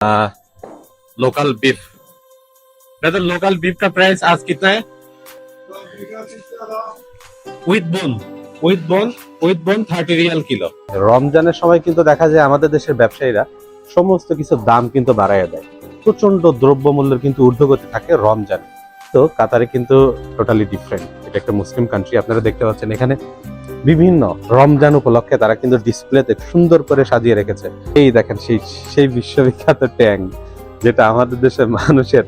local beef brother local beef का price आज कितना है উইথ বোন উইথ বোন উইথ বোন থার্টি রিয়াল কিলো রমজানের সময় কিন্তু দেখা যায় আমাদের দেশের ব্যবসায়ীরা সমস্ত কিছু দাম কিন্তু বাড়াইয়া দেয় প্রচন্ড দ্রব্যমূল্যের কিন্তু ঊর্ধ্বগতি থাকে রমজান তো কাতারে কিন্তু টোটালি ডিফারেন্ট এটা একটা মুসলিম কান্ট্রি আপনারা দেখতে পাচ্ছেন এখানে বিভিন্ন রমজান উপলক্ষে তারা কিন্তু ডিসপ্লেতে সুন্দর করে সাজিয়ে রেখেছে। এই দেখেন সেই সেই বিশ্ববিখ্যাত ট্যাং, যেটা আমাদের দেশের মানুষের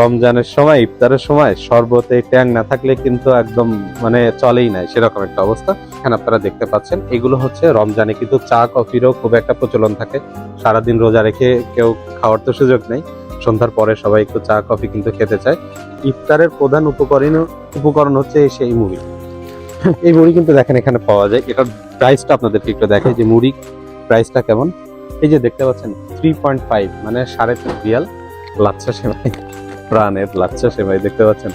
রমজানের সময়, ইফতারের সময় শরবতে ট্যাং না থাকলে কিন্তু একদম মানে চলেই নাই, সেরকম একটা অবস্থা। এখানে আপনারা দেখতে পাচ্ছেন, এগুলো হচ্ছে রমজানে কিন্তু চা, কফিরও খুব একটা প্রচলন থাকে। সারাদিন রোজা রেখে কেউ খাওয়ার তো সুযোগ নেই। সন্ধ্যার পরে সবাই একটু চা, কফি কিন্তু খেতে চায়। ইফতারের প্রধান উপকরণ উপকরণ হচ্ছে সেই মুড়ি এই মুড়ি কিন্তু দেখেন এখানে পাওয়া যায়। এটার প্রাইসটা আপনাদেরকে একটু দেখাই যে মুড়ি প্রাইসটা কেমন। এই যে দেখতে পাচ্ছেন থ্রি পয়েন্ট ফাইভ মানে সাড়ে তিন রিয়াল। লাচ্ছা সেমাই, প্রাণের লাচ্ছা সেমাই দেখতে পাচ্ছেন।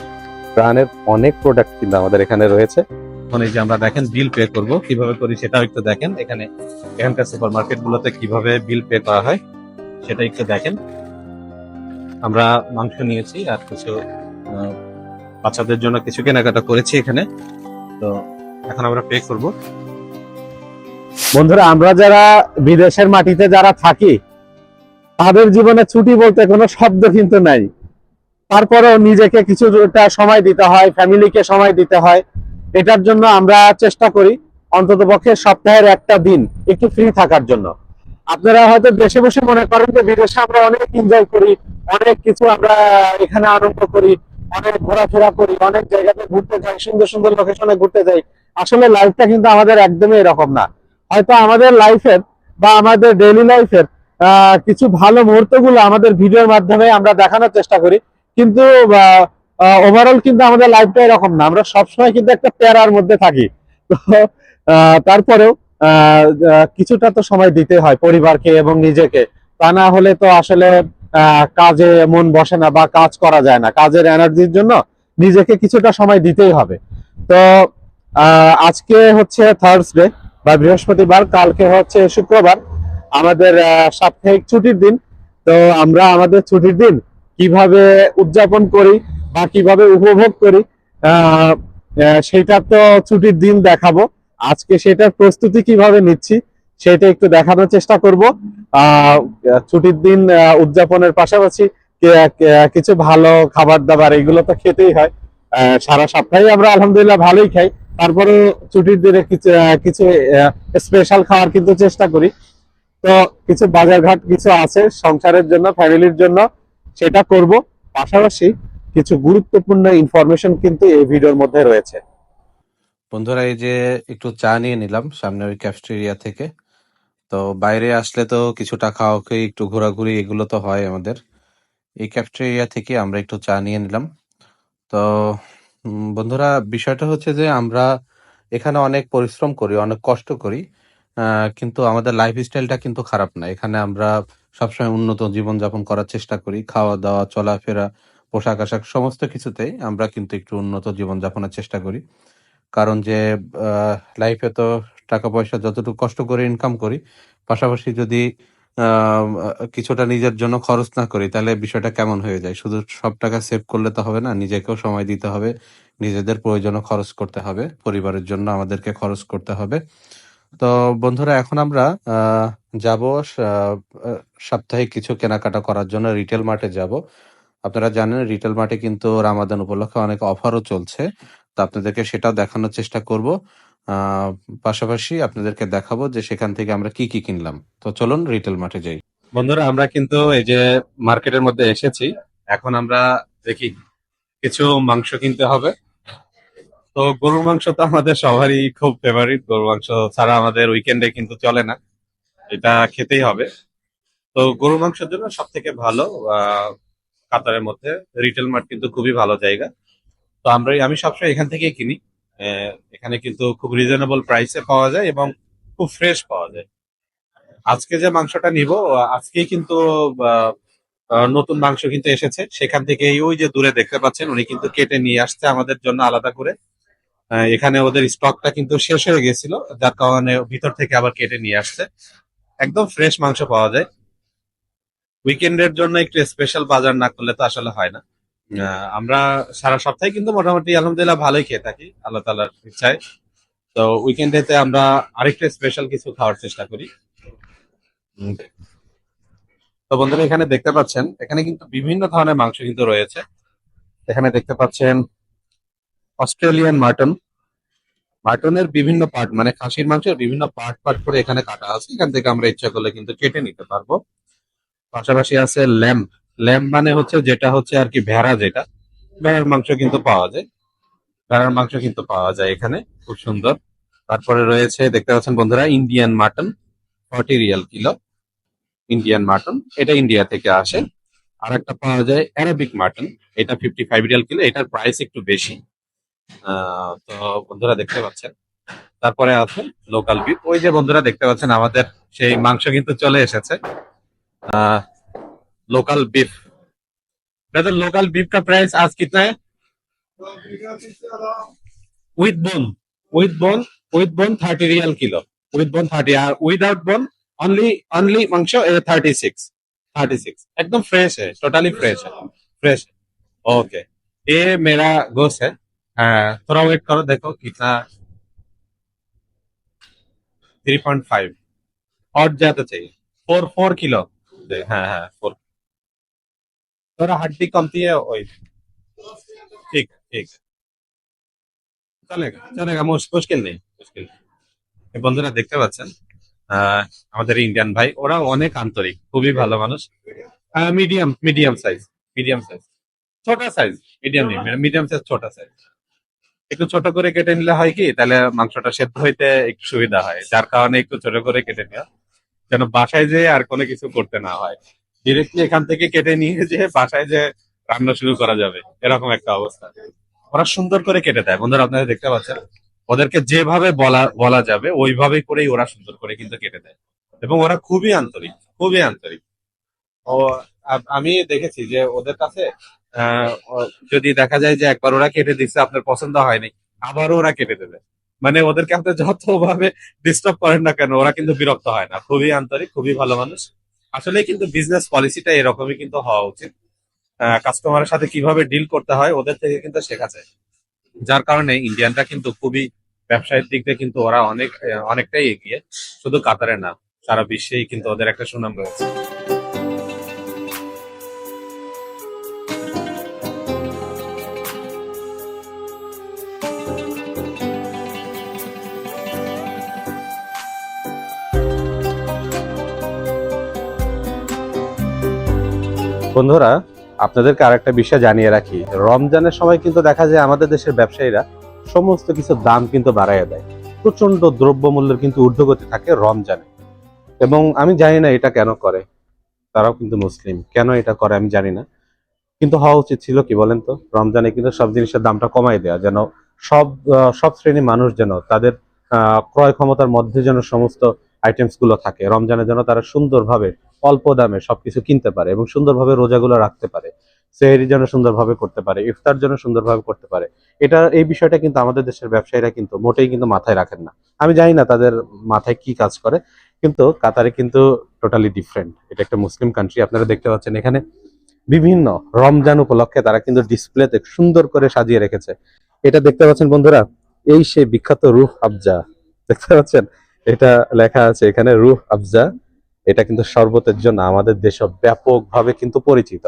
প্রাণের অনেক প্রোডাক্ট কিন্তু আমাদের এখানে রয়েছে। এখন এই যে আমরা দেখেন বিল পে করব, কীভাবে করি সেটাও একটু দেখেন। এখানে, এখানকার সুপার মার্কেট গুলোতে কীভাবে বিল পে করা হয়, সেটা একটু দেখেন। আমরা মাংস নিয়েছি আর কিছু বাচ্চাদের জন্য কিছু কেনাকাটা করেছি এখানে। তো এখন আমরা পে করব। বন্ধুরা, আমরা যারা বিদেশের মাটিতে যারা থাকি, তাদের জীবনে ছুটি বলতে কোনো শব্দ কিন্তু নাই। তারপরেও নিজেকে সময় দিতে হয় ফ্যামিলিকে সময় দিতে হয়। এটার জন্য আমরা চেষ্টা করি, অন্তত পক্ষে সপ্তাহের একটা দিন একটু ফ্রি থাকার জন্য। আপনারা হয়তো দেশে বসে মনে করেন যে বিদেশে আমরা অনেক এনজয় করি, অনেক কিছু আমরা এখানে আনন্দ করি অনেক ঘোরাফেরা করি, অনেক জায়গাতে ঘুরতে যাই, সুন্দর সুন্দর লোকেশনে ঘুরতে যাই। আসলে লাইফটা কিন্তু আমাদের একদমই এরকম না। হয়তো আমাদের লাইফের বা আমাদের ডেইলি লাইফের কিছু ভালো মুহূর্তগুলো আমাদের ভিডিওর মাধ্যমে আমরা দেখানোর চেষ্টা করি। কিন্তু ওভারঅল কিন্তু আমাদের লাইফটা এরকম না। আমরা সবসময় কিন্তু একটা প্যারার মধ্যে থাকি। তো তারপরেও কিছুটা তো সময় দিতে হয় পরিবারকে এবং নিজেকে। তা না হলে তো আসলে কাজে মন বসে না বা কাজ করা যায় না। কাজের এনার্জির জন্য নিজেকে কিছুটা সময় দিতেই হবে। তো আজকে হচ্ছে থার্সডে বা বৃহস্পতিবার, কালকে হচ্ছে শুক্রবার, আমাদের সাপ্তাহিক ছুটির দিন। তো আমরা আমাদের ছুটির দিন কীভাবে উদযাপন করি বা কীভাবে উপভোগ করি সেটা তো ছুটির দিন দেখাবো। আজকে সেটার প্রস্তুতি কীভাবে নিচ্ছি সেটা একটু দেখানোর চেষ্টা করব। ছুটির দিন উদযাপনের পাশাপাশি কিছু ভালো খাবার দাবার, এগুলো তো খেতেই হয়। সারা সপ্তাহে আমরা আলহামদুলিল্লাহ ভালোই খাই। তারপরে ছুটির দিনে কিছু কিছু স্পেশাল খাওয়ার কিন্তু চেষ্টা করি। তো কিছু বাজারঘাট কিছু আছে সংসারের জন্য, ফ্যামিলির জন্য, সেটা করব। পাশাপাশি কিছু গুরুত্বপূর্ণ ইনফরমেশন কিন্তু এই ভিডিওর মধ্যে রয়েছে। বন্ধুরা, এই যে একটু চা নিয়ে নিলাম সামনে ওই ক্যাফেটেরিয়া থেকে। তো বাইরে আসলে তো কিছুটা খাওয়া খেয়ে একটু ঘোরাঘুরি এগুলো তো হয় আমাদের। এই ক্যাফেটেরিয়া থেকে আমরা একটু চা নিয়ে নিলাম। তো বন্ধুরা, বিষয়টা হচ্ছে যে আমরা এখানে অনেক পরিশ্রম করি, অনেক কষ্ট করি কিন্তু আমাদের লাইফ স্টাইলটা কিন্তু খারাপ না। এখানে আমরা সবসময় উন্নত জীবনযাপন করার চেষ্টা করি খাওয়া দাওয়া চলাফেরা পোশাক আশাক সমস্ত কিছুতেই আমরা কিন্তু একটু উন্নত জীবনযাপনের চেষ্টা করি। কারণ যে লাইফে তো টাকা পয়সা যতটুকু কষ্ট করে ইনকাম করি, পাশাপাশি যদি কিছুটা নিজের জন্য খরচ না করি, তাহলে বিষয়টা কেমন হয়ে যায়? শুধু সব টাকা সেভ করলে তো হবে না, নিজেকেও সময় দিতে হবে, নিজেদের প্রয়োজনও খরচ করতে হবে, পরিবারের জন্য আমাদেরকে খরচ করতে হবে। তো বন্ধুরা, এখন আমরা যাব সাপ্তাহিক কিছু কেনাকাটা করার জন্য রিটেল মার্টে যাব। আপনারা জানেন রিটেল মার্টে কিন্তু রামাদান উপলক্ষে অনেক অফারও চলছে। তো আপনাদেরকে সেটাও দেখানোর চেষ্টা করব। পাশাপাশি আপনাদেরকে দেখাবো যে সেখান থেকে আমরা কি কি কিনলাম। তো চলুন রিটেল মাঠে যাই। বন্ধুরা, আমরা কিন্তু এই যে মার্কেটের মধ্যে এসেছি। এখন আমরা দেখি কিছু মাংস কিনতে হবে। তো গরুর মাংস তো আমাদের সবারই খুব ফেভারিট গরুর মাংস ছাড়া আমাদের উইকেন্ডে কিন্তু চলে না। এটা খেতেই হবে। তো গরুর মাংসের জন্য সব থেকে ভালো কাতারের মধ্যে রিটেল মার্ট কিন্তু খুবই ভালো জায়গা। তো আমরা আমি সবসময় এখান থেকেই কিনি। এখানে কিন্তু খুব রিজনেবল প্রাইসে পাওয়া যায় এবং খুব ফ্রেশ পাওয়া যায়। আজকে যে মাংসটা নিব, আজকেই কিন্তু নতুন মাংস কিন্তু এসেছে। সেখান থেকে ওই যে দূরে দেখতে পাচ্ছেন, উনি কিন্তু কেটে নিয়ে আসছে আমাদের জন্য আলাদা করে। এখানে ওদের স্টকটা কিন্তু শেষ হয়ে গেছিল, যার কারণে ভিতর থেকে আবার কেটে নিয়ে আসছে। একদম ফ্রেশ মাংস পাওয়া যায়। উইকেন্ডের জন্য একটু স্পেশাল বাজার না করলে তো আসলে হয় না। আমরা সারা সপ্তাহে কিন্তু মোটামুটি আলহামদুলিল্লাহ ভালোই খেয়ে থাকি আল্লাহ তালার ইচ্ছায়। তো উইকেন্ডেতে আমরা আরেকটা স্পেশাল কিছু খাওয়ার চেষ্টা করি। তো বন্ধুরা এখানে দেখতে পাচ্ছেন এখানে কিন্তু বিভিন্ন ধরনের মাংস কিন্তু রয়েছে। এখানে দেখতে পাচ্ছেন অস্ট্রেলিয়ান মাটন মাটনের বিভিন্ন পার্ট মানে খাসির মাংসের বিভিন্ন পার্ট পার্ট করে এখানে কাটা আছে। এখান থেকে আমরা ইচ্ছা করলে কিন্তু কেটে নিতে পারব। পাশাপাশি আছে ল্যাম্প ল্যাম্প মানে হচ্ছে যেটা হচ্ছে আর কি ভেড়া যেটা। ভেড়ার মাংস কিন্তু পাওয়া যায়। ভেড়ার মাংস কিন্তু পাওয়া যায় এখানে খুব সুন্দর। তারপরে রয়েছে দেখতে পাচ্ছেন বন্ধুরা Indian mutton forty riyal kilo Indian mutton এটা ইন্ডিয়া থেকে আসে। আর একটা পাওয়া যায় অ্যারাবিক মাটন এটা ফিফটি ফাইভ রিয়াল কিলো এটার প্রাইস একটু বেশি। আহ, তো বন্ধুরা দেখতে পাচ্ছেন। তারপরে আছে লোকাল বিফ ওই যে বন্ধুরা দেখতে পাচ্ছেন আমাদের সেই মাংস কিন্তু চলে এসেছে। local beef brother local beef का प्राइस आज कितना है with bone with bone with bone thirty riyal kilo with bone thirty और विदाउट बोन ओनली ओनली मांस थर्टी सिक्स थर्टी सिक्स एकदम फ्रेश है टोटली फ्रेश है फ्रेश ओके ये मेरा गोश्त है हाँ, थोड़ा वेट करो देखो कितना थ्री पॉइंट फाइव और ज्यादा चाहिए फोर फोर किलो दे- हाँ हाँ फोर थोड़ा हड्डी कमती है वही ठीक ठीक চলেগা চলেগা মুশ- মুশকিল নেই মুশকিল নেই। এই বন্ধুরা দেখতে পাচ্ছেন আহ, আমাদের ইন্ডিয়ান ভাই ওরা অনেক আন্তরিক খুবই ভালো মানুষ medium medium size medium size ছোট সাইজ মিডিয়াম নেই মিডিয়াম সাইজ ছোট সাইজ একটু ছোট করে কেটে নিলে হয় কি তাহলে মাংসটা সেদ্ধ হইতে একটু সুবিধা হয় যার কারণে একটু ছোট করে কেটে নেওয়া যেন বাসায় যেয়ে আর কোনো কিছু করতে না হয় ডিরেক্টলি এখান থেকে কেটে নিয়ে যে বাসায় যে রান্না শুরু করা যাবে, এরকম একটা অবস্থা। ওরা সুন্দর করে কেটে দেয়। বন্ধুরা, আপনারা দেখতে পাচ্ছেন? ওদেরকে যেভাবে বলা বলা যাবে ওইভাবে করেই ওরা সুন্দর করে কিন্তু কেটে দেয়। এবং ওরা খুবই আন্তরিক খুবই আন্তরিক। ও আমি দেখেছি যে ওদের কাছে যদি দেখা যায় যে একবার ওরা কেটে দিচ্ছে আপনার পছন্দ হয়নি, আবারও ওরা কেটে দেবে। মানে ওদেরকে আপনি যতভাবে ডিস্টার্ব করেন না কেন, ওরা কিন্তু বিরক্ত হয় না। খুবই আন্তরিক, খুবই ভালো মানুষ। আসলে কিন্তু বিজনেস পলিসিটা এরকমই কিন্তু হওয়া উচিত। কাস্টমারের সাথে কীভাবে ডিল করতে হয়, ওদের থেকে কিন্তু শেখা যায়। যার কারণে ইন্ডিয়ানরা কিন্তু খুবই ব্যবসায়ের দিক দিয়ে কিন্তু ওরা অনেক, অনেকটাই এগিয়ে। শুধু কাতারে না, সারা বিশ্বেই কিন্তু ওদের একটা সুনাম রয়েছে। বন্ধুরা, আপনাদেরকে আরেকটা বিষয় জানিয়ে রাখি। রমজানের সময় কিন্তু দেখা যায় আমাদের দেশের ব্যবসায়ীরা সমস্ত কিছু দাম কিন্তু বাড়াইয়া দেয়। প্রচণ্ড দ্রব্যমূল্যের কিন্তু ঊর্ধ্বগতি থাকে রমজানে। এবং আমি জানি না এটা কেন করে। তারাও কিন্তু মুসলিম। কেন এটা করে আমি জানি না। কিন্তু হওয়া উচিত ছিল কি বলেন তো? রমজানে কিন্তু সব জিনিসের দামটা কমাই দেওয়া যেন সব সব শ্রেণির মানুষ যেন তাদের ক্রয় ক্ষমতার মধ্যে যেন সমস্ত আইটেমসগুলো থাকে। রমজানে যেন তারা সুন্দরভাবে অল্প দামে সবকিছু কিনতে পারে এবং সুন্দরভাবে রোজাগুলো রাখতে পারে। সেহরি যেন সুন্দরভাবে করতে পারে, ইফতার যেন সুন্দরভাবে করতে পারে। এটা, এই বিষয়টা কিন্তু আমাদের দেশের ব্যবসায়ীরা কিন্তু মোটেই কিন্তু মাথায় রাখেন না। আমি জানি না তাদের মাথায় কি কাজ করে, কিন্তু কাতারে কিন্তু টোটালি ডিফারেন্ট এটা একটা মুসলিম কান্ট্রি আপনারা দেখতে পাচ্ছেন এখানে বিভিন্ন রমজান উপলক্ষে তারা কিন্তু ডিসপ্লেতে সুন্দর করে সাজিয়ে রেখেছে। এটা দেখতে পাচ্ছেন বন্ধুরা, এই সেই বিখ্যাত রুহ আফজা। দেখতে পাচ্ছেন? এটা লেখা আছে এখানে রুহ আফজা। এটা কিন্তু শরবতের জন্য আমাদের দেশে ব্যাপকভাবে কিন্তু পরিচিত।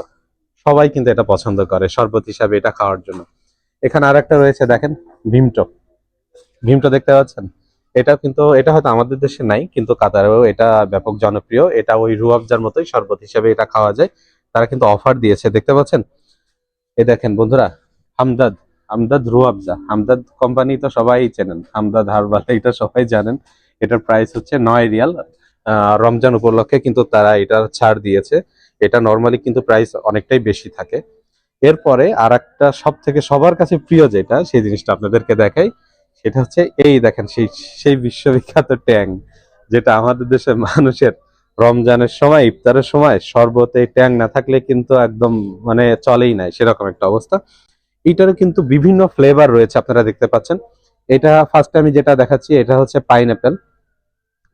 সবাই কিন্তু এটা পছন্দ করে, শরবত হিসাবে এটা খাওয়ার জন্য। এখানে আর একটা রয়েছে, দেখেন ভীমটো ভীমটো দেখতে পাচ্ছেন? এটা কিন্তু, এটা হয়তো আমাদের দেশে নাই, কিন্তু কাতারেও এটা ব্যাপক জনপ্রিয়। এটা ওই রুয়াবজার মতোই শরবত হিসাবে এটা খাওয়া যায়। তারা কিন্তু অফার দিয়েছে, দেখতে পাচ্ছেন? এই দেখেন, বন্ধুরা, হামদাদ হামদাদ রুয়াবজা। হামদাদ কোম্পানি তো সবাই চেনেন, হামদাদ হারবাল, এটা সবাই জানেন। এটার প্রাইস হচ্ছে নয় রিয়াল। রমজান উপলক্ষে কিন্তু তারা এটা ছাড় দিয়েছে। এটা নর্মালি কিন্তু প্রাইস অনেকটাই বেশি থাকে। এরপরে আর একটা সব থেকে সবার কাছে প্রিয় যেটা, সেই জিনিসটা আপনাদেরকে দেখাই, সেটা হচ্ছে এই দেখেন সেই সেই বিশ্ববিখ্যাত ট্যাং, যেটা আমাদের দেশের মানুষের রমজানের সময়, ইফতারের সময় শরবতে ট্যাং না থাকলে কিন্তু একদম মানে চলেই নাই, সেরকম একটা অবস্থা। এইটারও কিন্তু বিভিন্ন ফ্লেভার রয়েছে, আপনারা দেখতে পাচ্ছেন। এটা ফার্স্ট আমি যেটা দেখাচ্ছি, এটা হচ্ছে পাইনঅ্যাপেল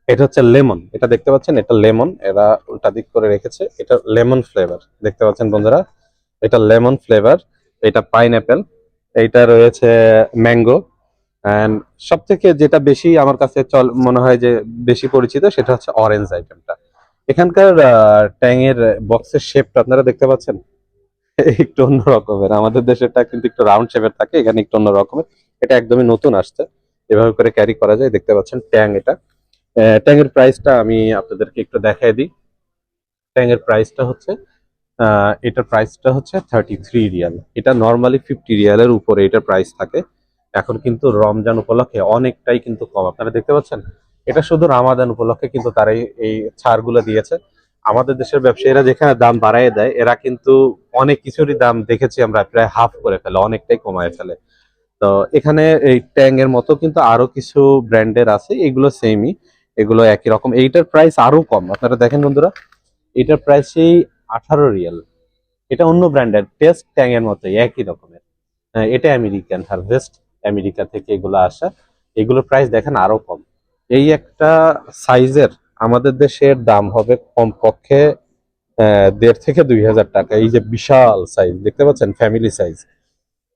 এটা হচ্ছে লেমন, এটা দেখতে পাচ্ছেন? এটা লেমন, এরা উল্টা দিক করে রেখেছে। এটা লেমন ফ্লেভার দেখতে পাচ্ছেন বন্ধুরা? এটা লেমন ফ্লেভার এটা পাইনঅ্যাপেল এইটা রয়েছে ম্যাঙ্গো অ্যান্ড সব থেকে যেটা বেশি আমার কাছে চল, মনে হয় যে বেশি পরিচিত সেটা হচ্ছে অরেঞ্জ আইটেমটা এখানকার ট্যাংয়ের বক্সের শেপটা আপনারা দেখতে পাচ্ছেন? একটু অন্য রকমের। আমাদের দেশেরটা কিন্তু একটু রাউন্ড শেপের থাকে, এখানে একটু অন্য রকমের। এটা একদমই নতুন আসছে। এভাবে করে ক্যারি করা যায়, দেখতে পাচ্ছেন ট্যাং এটা। ট্যাং এর প্রাইসটা আমি আপনাদেরকে একটু দেখাই দিই। ট্যাং এর প্রাইসটা হচ্ছে এটার প্রাইসটা হচ্ছে থার্টি থ্রি রিয়াল। এটা নর্মালি ফিফটি রিয়ালের উপরে এটার প্রাইস থাকে। এখন কিন্তু রমজান উপলক্ষে অনেকটাই কিন্তু কম। আপনারা দেখতে পাচ্ছেন, এটা শুধু রামাদান উপলক্ষে কিন্তু তারা এই- এই ছাড়গুলো দিয়েছে। আমাদের দেশের ব্যবসায়ীরা যেখানে দাম বাড়ায় দেয়, এরা কিন্তু অনেক কিছুরই দাম দেখেছি আমরা, প্রায় হাফ করে ফেলে, অনেকটাই কমায় ফেলে। তো এখানে এই ট্যাং এর মতো কিন্তু আরও কিছু ব্র্যান্ডের আছে, এগুলো সেমই এগুলো একই রকম। এইটার প্রাইস আরও কম। আপনারা দেখেন বন্ধুরা এটার প্রাইস সেই আঠারো রিয়াল। এটা অন্য ব্র্যান্ডের টেস্ট ট্যাং এর মতো একই রকমের। আহ, এটা আমেরিকান হারভেস্ট আমেরিকা থেকে এগুলো আসা। এগুলোর প্রাইস দেখেন আরও কম। এই একটা সাইজের আমাদের দেশের দাম হবে কমপক্ষে দেড় থেকে দুই হাজার টাকা। এই যে বিশাল সাইজ দেখতে পাচ্ছেন? ফ্যামিলি সাইজ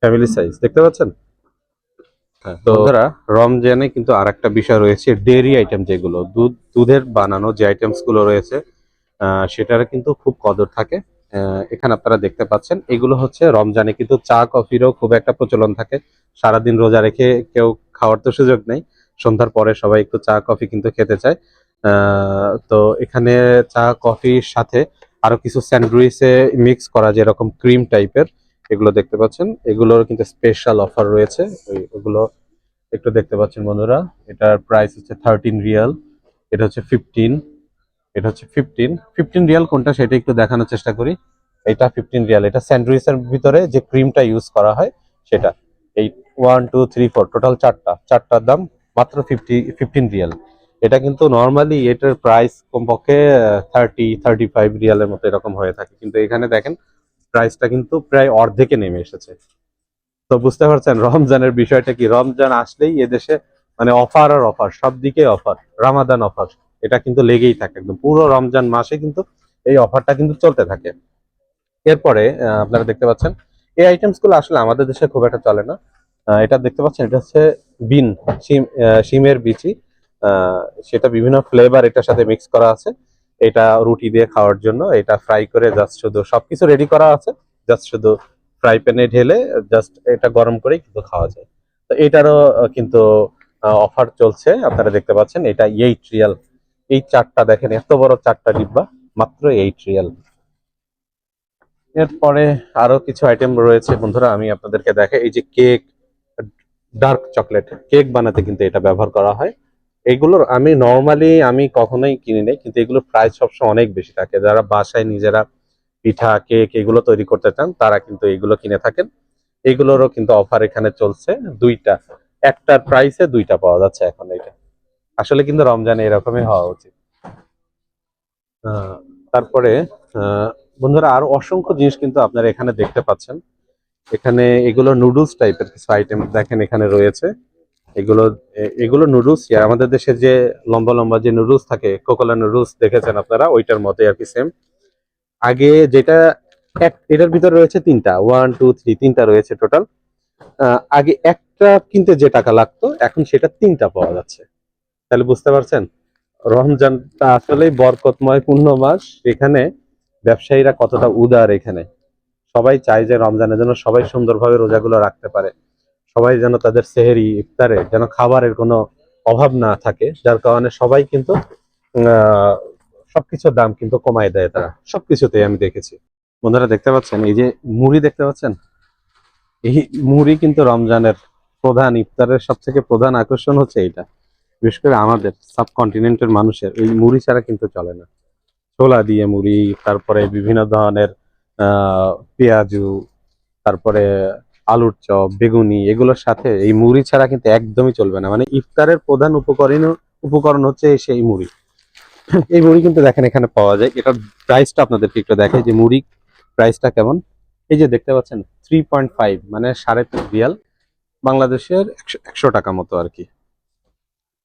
ফ্যামিলি সাইজ দেখতে পাচ্ছেন? হ্যাঁ, বন্ধুরা রমজানে কিন্তু আর একটা বিষয় রয়েছে ডেয়ারি আইটেম যেগুলো দুধ দুধের বানানো যে আইটেমসগুলো রয়েছে আহ, সেটার কিন্তু খুব কদর থাকে। আহ, এখানে আপনারা দেখতে পাচ্ছেন এগুলো হচ্ছে রমজানে কিন্তু চা কফিরও খুব একটা প্রচলন থাকে। সারাদিন রোজা রেখে কেউ খাওয়ার তো সুযোগ নেই সন্ধ্যার পরে সবাই একটু চা কফি কিন্তু খেতে চায়। আহ, তো এখানে চা কফির সাথে আরও কিছু স্যান্ডউইচে মিক্স করা যেরকম ক্রিম টাইপের এগুলো দেখতে পাচ্ছেন। এগুলোর কিন্তু স্পেশাল অফার রয়েছে। ওই- ওগুলো একটু দেখতে পাচ্ছেন বন্ধুরা। এটার প্রাইস হচ্ছে থার্টিন রিয়াল এটা হচ্ছে ফিফটিন এটা হচ্ছে ফিফটিন ফিফটিন রিয়াল কোনটা সেটা একটু দেখানোর চেষ্টা করি। এটা ফিফটিন রিয়াল এটা স্যান্ডউইচের ভিতরে যে ক্রিমটা ইউজ করা হয়, সেটা। এই one two three four total চারটা। চারটার দাম মাত্র ফিফটি ফিফটিন রিয়াল এটা কিন্তু নর্মালি এটার প্রাইস কমপক্ষে থার্টি থার্টি ফাইভ রিয়ালের মতো এরকম হয়ে থাকে। কিন্তু এখানে দেখেন প্রাইসটা কিন্তু প্রায় অর্ধেকে নেমে এসেছে। তো বুঝতে পারছেন রমজানের বিষয়টা কি? রমজান আসলেই এদেশে মানে অফার আর অফার সব দিকে অফার রামাদান অফার এটা কিন্তু লেগেই থাকে একদম। পুরো রমজান মাসে কিন্তু এই অফারটা কিন্তু চলতে থাকে। এরপরে আপনারা দেখতে পাচ্ছেন এই আইটেমসগুলো আসলে আমাদের দেশে খুব একটা চলে না। এটা দেখতে পাচ্ছেন এটা হচ্ছে বিন আহ, শিমের বিচি। সেটা বিভিন্ন ফ্লেভার এটার সাথে মিক্স করা আছে। এটা রুটি দিয়ে খাওয়ার জন্য, এটা ফ্রাই করে জাস্ট শুধু সবকিছু রেডি করা আছে জাস্ট শুধু ফ্রাই প্যানে ঢেলে জাস্ট এটা গরম করেই কিন্তু খাওয়া যায়। তো এটারও কিন্তু অফার চলছে, আপনারা দেখতে পাচ্ছেন, এটা এইট রিয়াল এই চারটা দেখেন, এত বড় চারটা ডিব্বা, মাত্র এইট রিয়াল এরপরে আরও কিছু আইটেম রয়েছে, বন্ধুরা, আমি আপনাদেরকে দেখে এই যে কেক ডার্ক চকলেট কেক বানাতে কিন্তু এটা ব্যবহার করা হয়। এগুলোর আমি নর্মালি আমি কখনোই কিনি নাই, কিন্তু এগুলোর প্রাইস সবসময় অনেক বেশি থাকে। যারা বাসায় নিজেরা পিঠা কেক এগুলো তৈরি করতে চান, তারা কিন্তু এগুলো কিনে থাকেন। এগুলোরও কিন্তু অফার এখানে চলছে দুইটা। একটার প্রাইসে দুইটা পাওয়া যাচ্ছে এখন এটা আসলে কিন্তু রমজানে এরকমই হওয়া উচিত। তারপরে বন্ধুরা আরও অসংখ্য জিনিস কিন্তু আপনারা এখানে দেখতে পাচ্ছেন। এখানে এগুলো নুডলস টাইপের কিছু আইটেম দেখেন এখানে রয়েছে। এগুলো এগুলো নুডলস আমাদের দেশে যে লম্বা লম্বা যে নুডলস থাকে কোকোলা নুডলস দেখেছেন আপনারা? ওইটার মতোই আর কি সেম আগে যেটা, এক, এটার ভিতরে রয়েছে তিনটা ওয়ান টু থ্রি তিনটা রয়েছে টোটাল আগে একটা কিনতে যে টাকা লাগতো, এখন সেটা তিনটা পাওয়া যাচ্ছে। তাহলে বুঝতে পারছেন? রমজানটা আসলেই বরকতময় পূর্ণ মাস। এখানে ব্যবসায়ীরা কতটা উদার এখানে। সবাই চায় যে রমজানের জন্য সবাই সুন্দরভাবে রোজাগুলো রাখতে পারে। সবাই যেন তাদের সেহেরি, ইফতারে যেন খাবারের কোনো অভাব না থাকে, যার কারণে সবাই কিন্তু সবকিছুর দাম কিন্তু কমায় দেয় তারা। সবকিছুতেই আমি দেখেছি। বন্ধুরা, দেখতে পাচ্ছেন? এই যে মুড়ি দেখতে পাচ্ছেন? এই মুড়ি কিন্তু রমজানের প্রধান, ইফতারের সব থেকে প্রধান আকর্ষণ হচ্ছে এইটা। বিশেষ করে আমাদের সাবকন্টিনেন্টের মানুষের, এই মুড়ি ছাড়া কিন্তু চলে না। ছোলা দিয়ে মুড়ি, তারপরে বিভিন্ন ধরনের পেঁয়াজু, তারপরে আলুর চপ, বেগুনি, এগুলোর সাথে এই মুড়ি ছাড়া কিন্তু একদমই চলবে না। মানে ইফতারের প্রধান উপকরণ উপকরণ হচ্ছে সেই মুড়ি। এই মুড়ি কিন্তু দেখেন এখানে পাওয়া যায়। এটার প্রাইসটা আপনাদেরকে একটু দেখাই যে মুড়ি প্রাইসটা কেমন। এই যে দেখতে পাচ্ছেন থ্রি পয়েন্ট ফাইভ মানে সাড়ে তিন রিয়াল। বাংলাদেশের একশো একশো টাকা মতো আর কি।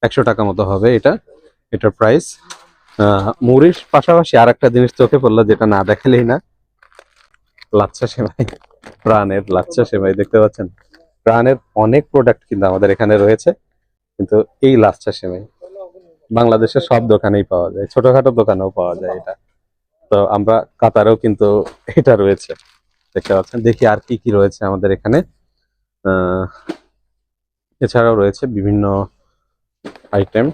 একশো টাকা মতো হবে এটা, এটার প্রাইস মুড়ির পাশাপাশি আর একটা জিনিস চোখে পড়ল, যেটা না দেখালেই না। লাচ্ছা সেমাই প্রাণের লাচ্ছা সেমাই দেখতে পাচ্ছেন? প্রাণের অনেক প্রোডাক্ট কিন্তু আমাদের এখানে রয়েছে, কিন্তু এই লাচ্ছা সেমাই বাংলাদেশের সব দোকানেই পাওয়া যায়, ছোটখাটো দোকানেও পাওয়া যায় এটা। তো আমরা কাতারেও কিন্তু এটা রয়েছে, দেখতে পাচ্ছেন? দেখি আর কি কি রয়েছে আমাদের এখানে। এছাড়াও রয়েছে বিভিন্ন আইটেম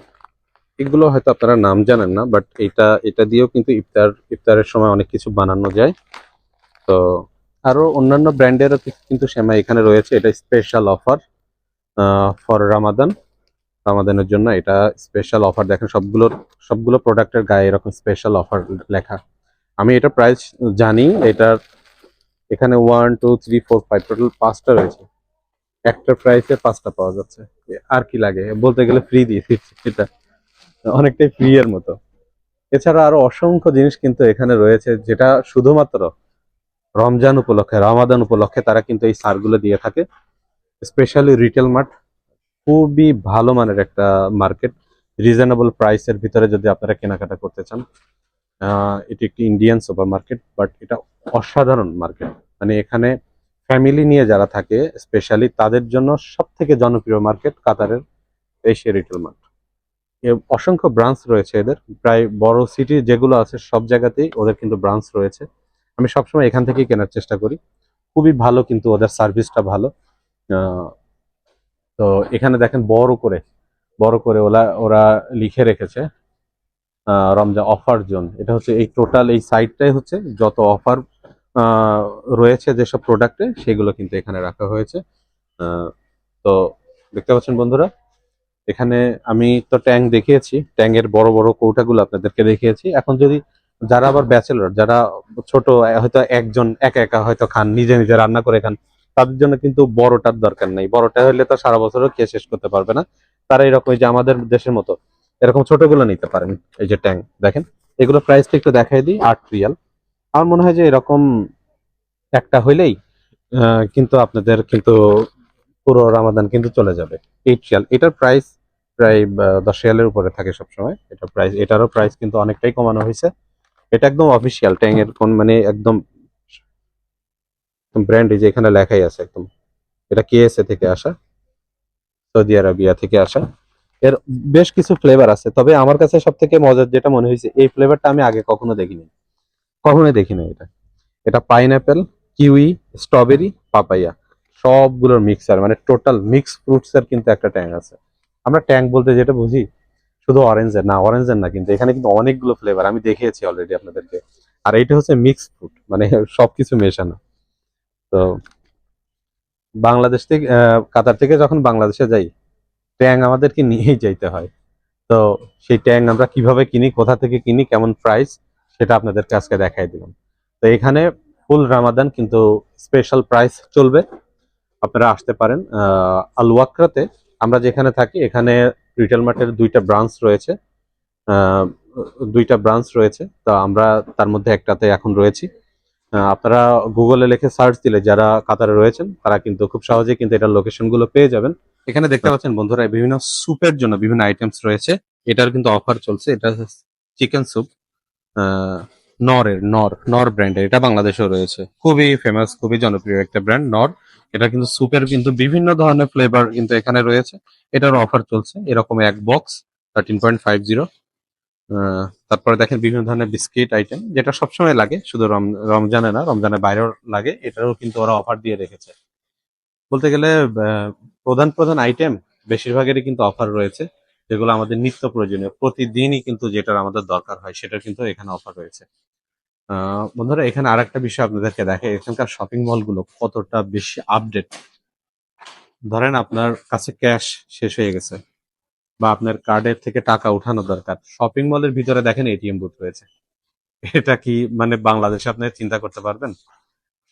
এগুলো হয়তো আপনারা নাম জানেন না বাট এটা এটা দিয়েও কিন্তু ইফতার, ইফতারের সময় অনেক কিছু বানানো যায়। তো আরও অন্যান্য ব্র্যান্ডেরও কিন্তু সেমাই এখানে রয়েছে। এটা স্পেশাল অফার ফর রামাদান রামাদানের জন্য এটা স্পেশাল অফার দেখেন সবগুলোর, সবগুলো প্রোডাক্টের গায়ে এরকম স্পেশাল অফার লেখা। আমি এটা প্রাইস জানি, এটার এখানে one two three four five total পাঁচটা রয়েছে। একটা প্রাইসে পাঁচটা পাওয়া যাচ্ছে। আর কি লাগে? বলতে গেলে ফ্রি দিয়েছি এটা। অনেকটাই ফ্রি এর মতো। এছাড়া আরও অসংখ্য জিনিস কিন্তু এখানে রয়েছে, যেটা শুধুমাত্র রমজান উপলক্ষে, রমাদান উপলক্ষে তারা কিন্তু এই সারগুলো দিয়ে থাকে। স্পেশালি রিটেল মার্ট খুবই ভালো মানের একটা মার্কেট রিজনেবল প্রাইসের ভিতরে যদি আপনারা কেনাকাটা করতে চান এটি একটি ইন্ডিয়ান সুপার মার্কেট বাট এটা অসাধারণ মার্কেট মানে এখানে ফ্যামিলি নিয়ে যারা থাকে স্পেশালি তাদের জন্য সব থেকে জনপ্রিয় মার্কেট কাতারের এশিয়া রিটেল মার্ট অসংখ্য ব্রাঞ্চ রয়েছে এদের। প্রায় বড় সিটি যেগুলো আছে, সব জায়গাতেই ওদের কিন্তু ব্রাঞ্চ রয়েছে। আমি সবসময় এখান থেকেই কেনার চেষ্টা করি। খুবই ভালো কিন্তু ওদের সার্ভিসটা ভালো। তো এখানে দেখেন বড় করে বড় করে ওরা ওরা লিখে রেখেছে রমজান অফার জোন। এটা হচ্ছে এই টোটাল এই সাইটটাই হচ্ছে, যত অফার রয়েছে যেসব প্রোডাক্টে, সেগুলো কিন্তু এখানে রাখা হয়েছে। তো দেখতে পাচ্ছেন বন্ধুরা, এখানে আমি তো ট্যাঙ্ক দেখিয়েছি ট্যাঙ্কের বড় বড় কৌটাগুলো আপনাদেরকে দেখিয়েছি। এখন যদি যারা আবার ব্যাচেলর, যারা ছোট, হয়তো একজন একা একা হয়তো খান, নিজে নিজে রান্না করে খান, তাদের জন্য কিন্তু বড়টার দরকার নেই। বড়টা হলে তো সারা বছরও খেয়ে শেষ করতে পারবে না। তারা এরকম যে আমাদের দেশের মতো এরকম ছোটগুলো নিতে পারেন, এই যে ট্যাঙ্ক দেখেন। এগুলো প্রাইসটা একটু দেখাই দিই, আট রিয়াল। আমার মনে হয় যে এরকম একটা হইলেই কিন্তু আপনাদের কিন্তু পুরো রামাদান কিন্তু চলে যাবে। Eight Real. এটার প্রাইস প্রায় দশ রিয়ালের উপরে থাকে সবসময়। এটা প্রাইস এটারও প্রাইস কিন্তু অনেকটাই কমানো হয়েছে এটা একদম অফিসিয়াল ট্যাং এর কোন মানে একদম ব্র্যান্ড যে এখানে লেখাই আছে একদম। এটা কেএসএ থেকে আসা, সৌদি আরবিয়া থেকে আসা। এর বেশ কিছু ফ্লেভার আছে, তবে আমার কাছে সব থেকে মজার যেটা মনে হয়েছে, এই ফ্লেভারটা আমি আগে কখনো দেখিনি। কখনোই দেখিনি এটা। এটা পাইনঅ্যাপেল কিউই স্ট্রবেরি পাপাইয়া সবগুলোর মিক্সার মানে টোটাল মিক্স ফ্রুটস এর কিন্তু একটা ট্যাং আছে। আমরা ট্যাঙ্ক বলতে যেটা বুঝি শুধু অরেঞ্জের না অরেঞ্জের না কিন্তু। এখানে কিন্তু অনেকগুলো ফ্লেভার আমি দেখিয়েছি অলরেডি আপনাদেরকে। আর এইটা হচ্ছে মিক্স ফ্রুট মানে সবকিছু মেশানো। তো বাংলাদেশ থেকে কাতার থেকে যখন বাংলাদেশে যাই, ট্যাং আমাদেরকে নিয়েই যাইতে হয়। তো সেই ট্যাং আমরা কীভাবে কিনি, কোথা থেকে কিনি, কেমন প্রাইস সেটা আপনাদেরকে আজকে দেখাই দিলাম। তো এখানে ফুল রামাদান কিন্তু স্পেশাল প্রাইস চলবে। আপনারা আসতে পারেন আল ওয়াক্রাতে। আমরা যেখানে থাকি, এখানে রিটেল মার্টের দুইটা ব্রাঞ্চ রয়েছে। দুইটা ব্রাঞ্চ রয়েছে। তো আমরা তার মধ্যে একটাতে এখন রয়েছি। আপনারা গুগলে লিখে সার্চ দিলে যারা কাতারে রয়েছেন তারা কিন্তু খুব সহজে কিন্তু এটার লোকেশনগুলো পেয়ে যাবেন। এখানে দেখতে পাচ্ছেন বন্ধুরা বিভিন্ন স্যুপের জন্য বিভিন্ন আইটেমস রয়েছে। এটার কিন্তু অফার চলছে। এটা চিকেন স্যুপ নরের নর নর ব্র্যান্ডের এটা বাংলাদেশেও রয়েছে। খুবই ফেমাস খুবই জনপ্রিয় একটা ব্র্যান্ড নর এটা কিন্তু স্যুপের কিন্তু বিভিন্ন ধরনের ফ্লেভার কিন্তু এখানে রয়েছে। এটার অফার চলছে। এরকম এক box thirteen point five zero তারপরে দেখেন বিভিন্ন ধরনের বিস্কিট আইটেম যেটা সবসময় লাগে। শুধু রম- রমজানে না, রমজানের বাইরেও লাগে। এটারও কিন্তু ওরা অফার দিয়ে রেখেছে। বলতে গেলে প্রধান প্রধান আইটেম বেশিরভাগেরই কিন্তু অফার রয়েছে, যেগুলো আমাদের নিত্য প্রয়োজনীয়। প্রতিদিনই কিন্তু যেটার আমাদের দরকার হয়, সেটার কিন্তু এখানে অফার রয়েছে। বন্ধুরা, এখানে আর একটা বিষয় আপনাদেরকে দেখে এখানকার শপিং মলগুলো কতটা বেশি আপডেট ধরেন আপনার কাছে ক্যাশ শেষ হয়ে গেছে বা আপনার কার্ডের থেকে টাকা উঠানো দরকার। শপিং মলের ভিতরে দেখেন এটিএম বুথ রয়েছে। এটা কি মানে বাংলাদেশে আপনি চিন্তা করতে পারবেন?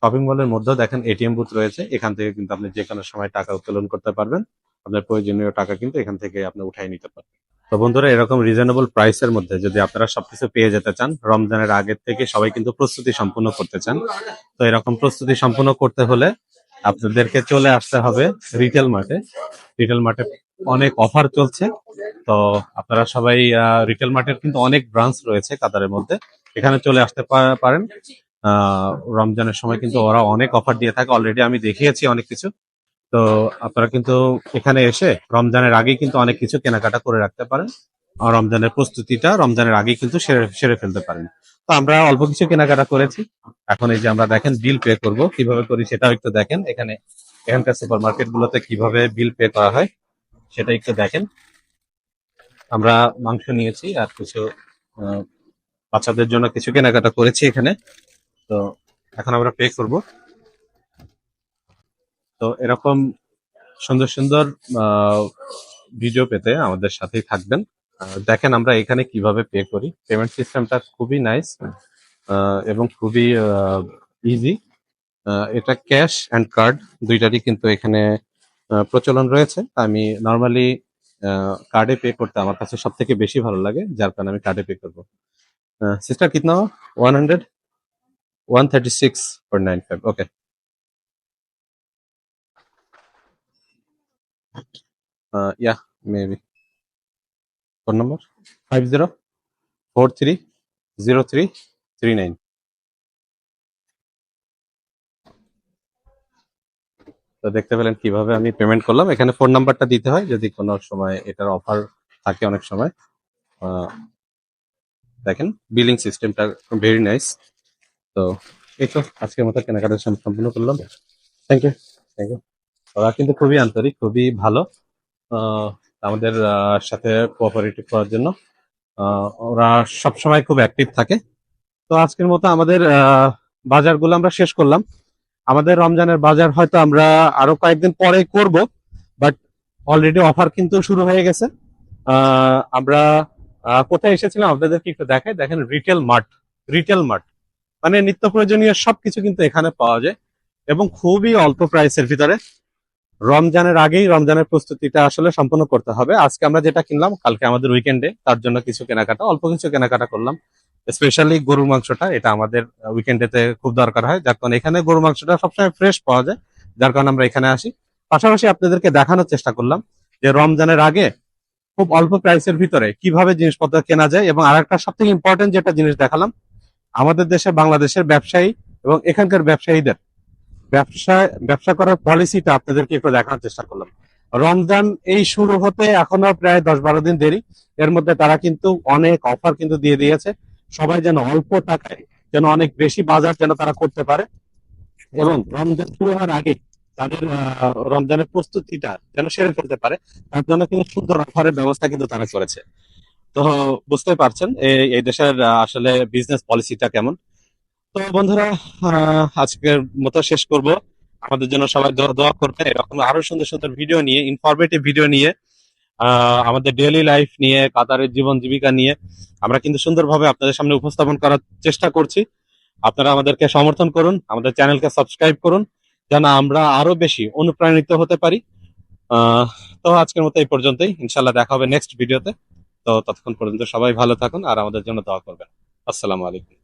শপিং মলের মধ্যেও দেখেন এটিএম বুথ রয়েছে। এখান থেকে কিন্তু আপনি যে কোনো সময় টাকা উত্তোলন করতে পারবেন। আপনার প্রয়োজনীয় টাকা কিন্তু এখান থেকে আপনি উঠাই নিতে পারবেন। তো বন্ধুরা, এরকম রিজনেবল প্রাইসের মধ্যে যদি আপনারা সবকিছু পেয়ে যেতে চান, রমজানের আগের থেকে সবাই কিন্তু প্রস্তুতি সম্পূর্ণ করতে চান। তো এরকম প্রস্তুতি সম্পূর্ণ করতে হলে আপনাদেরকে চলে আসতে হবে রিটেল মার্টে রিটেল মার্টে অনেক অফার চলছে। তো আপনারা সবাই রিটেল মার্টের কিন্তু অনেক ব্রাঞ্চ রয়েছে কাতারের মধ্যে। এখানে চলে আসতে পারেন। রমজানের সময় কিন্তু ওরা অনেক অফার দিয়ে থাকে। অলরেডি আমি দেখিয়েছি অনেক কিছু। তো আপনারা কিন্তু এখানে এসে রমজানের আগেই কিন্তু অনেক কিছু কেনাকাটা করে রাখতে পারেন। আর রমজানের প্রস্তুতিটা রমজানের আগেই কিন্তু সেরে সেরে ফেলতে পারেন। তো আমরা অল্প কিছু কেনাকাটা করেছি। এখন এই যে আমরা দেখেন বিল পে করব, কীভাবে করি সেটাও একটু দেখেন। এখানে এখানকার সুপার মার্কেট গুলোতে কীভাবে বিল পে করা হয় সেটা একটু দেখেন। আমরা মাংস নিয়েছি আর কিছু বাচ্চাদের জন্য কিছু কেনাকাটা করেছি এখানে। তো এখন আমরা পে করব। তো এরকম সুন্দর সুন্দর ভিডিও পেতে আমাদের সাথেই থাকবেন। দেখেন আমরা এখানে কীভাবে পে করি। পেমেন্ট সিস্টেমটা খুবই নাইস এবং খুবই ইজি এটা ক্যাশ অ্যান্ড কার্ড দুইটারই কিন্তু এখানে প্রচলন রয়েছে। আমি নর্মালি কার্ডে পে করতে আমার কাছে সব থেকে বেশি ভালো লাগে, যার কারণে আমি কার্ডে পে করব। Sister কিतना one hundred one thirty six nine five okay Uh, yeah, maybe. Phone number? 50 43 03 39. তো দেখতে পেলেন কীভাবে আমি পেমেন্ট করলাম এখানে ফোন নাম্বারটা দিতে হয় যদি কোনো সময় এটার অফার থাকে অনেক সময় দেখেন বিলিং সিস্টেমটা ভেরি নাইস তো এই তো আজকের মতো কেনাকাটা সম্পূর্ণ করলাম থ্যাংক ইউ থ্যাংক ইউ ওরা কিন্তু খুবই আন্তরিক, খুবই ভালো। আমাদের সাথে কোঅপারেটিভ করার জন্য। ওরা সবসময় খুব অ্যাক্টিভ থাকে। তো আজকের মতো আমাদের বাজারগুলো আমরা শেষ করলাম। আমাদের রমজানের বাজার হয়তো আমরা আরও কয়েকদিন পরে করব বাট অলরেডি অফার কিন্তু শুরু হয়ে গেছে। আমরা কোথায় এসেছিলাম আপনাদেরকে একটু দেখাই। দেখেন রিটেল মার্ট রিটেল মার্ট মানে নিত্য প্রয়োজনীয় সবকিছু কিন্তু এখানে পাওয়া যায়। এবং খুবই অল্প প্রাইসের ভিতরে। রমজানের আগেই রমজানের প্রস্তুতিটা আসলে সম্পন্ন করতে হবে। আজকে আমরা যেটা কিনলাম, কালকে আমাদের উইকেন্ডে তার জন্য কিছু কেনাকাটা, অল্প কিছু কেনাকাটা করলাম। স্পেশালি গরুর মাংসটা, এটা আমাদের উইকেন্ডেতে খুব দরকার হয়। যার কারণে এখানে গরুর মাংসটা সবসময় ফ্রেশ পাওয়া যায়। যার কারণে আমরা এখানে আসি। পাশাপাশি আপনাদেরকে দেখানোর চেষ্টা করলাম যে রমজানের আগে খুব অল্প প্রাইসের ভিতরে কীভাবে জিনিসপত্র কেনা যায় এবং আরেকটা সব থেকে ইম্পর্টেন্ট যেটা জিনিস দেখালাম, আমাদের দেশে বাংলাদেশের ব্যবসায়ী এবং এখানকার ব্যবসায়ীদের ব্যবসা ব্যবসা করার পলিসিটা আপনাদেরকে একটু দেখানোর চেষ্টা করলাম। রমজান এই শুরু হতে এখনও প্রায় দশ বারো দিন দেরি। এর মধ্যে তারা কিন্তু অনেক অফার কিন্তু দিয়ে দিয়েছে। সবাই যেন অল্প টাকায় যেন অনেক বেশি বাজার যেন তারা করতে পারে। এবং রমজান শুরু হওয়ার আগে তাদের রমজানের প্রস্তুতিটা যেন সেরে ফেলতে পারে, তার জন্য কিন্তু সুন্দর অফারের ব্যবস্থা কিন্তু তারা করেছে। তো বুঝতে পারছেন, এই দেশের আসলে বিজনেস পলিসিটা কেমন। তো বন্ধুরা আজকের মতো শেষ করব। আমাদের জন্য সবাই দোয়া করবেন। এরকম আরও সুন্দর সুন্দর ভিডিও নিয়ে ইনফরমেটিভ ভিডিও নিয়ে আমাদের ডেইলি লাইফ নিয়ে, কাতারের জীবন জীবিকা নিয়ে, আমরা কিন্তু সুন্দরভাবে আপনাদের সামনে উপস্থাপন করার চেষ্টা করছি। আপনারা আমাদেরকে সমর্থন করুন, আমাদের চ্যানেলকে সাবস্ক্রাইব করুন, যেন আমরা আরও বেশি অনুপ্রাণিত হতে পারি। তো আজকের মতো এই পর্যন্তই। ইনশাল্লাহ দেখা হবে নেক্সট ভিডিওতে তো ততক্ষণ পর্যন্ত সবাই ভালো থাকুন আর আমাদের জন্য দোয়া করবেন। আসসালামু আলাইকুম।